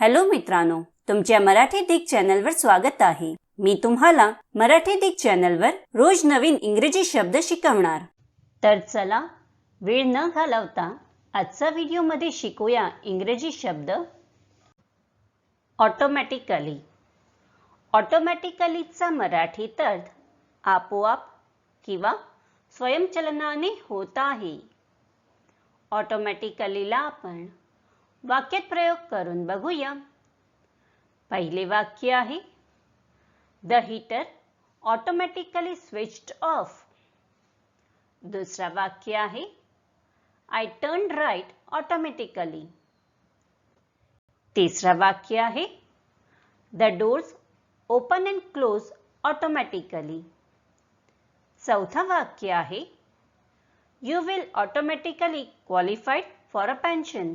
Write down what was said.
Hello मित्रांनो तुमच्या मराठी दिग चॅनलवर स्वागत आहे. मी तुम्हाला मराठी दिग चॅनलवर रोज नवीन इंग्रजी शब्द शिकवणार. तर चला वेळ न घालवता आजचा व्हिडिओमध्ये शिकूया इंग्रजी शब्द. ऑटोमॅटिकली ऑटोमॅटिकलीचा मराठीत अर्थ आपोआप किंवा स्वयंचलनाने होत आहे. ऑटोमॅटिकलीला आपण वाक्यात प्रयोग करून बघूया. पहिले वाक्य आहे the heater automatically switched off. दुसरा वाक्य आहे आय टर्न राईट ऑटोमॅटिकली. तिसरा वाक्य आहे the doors open and close automatically. चौथा वाक्य आहे you will automatically qualified for a pension.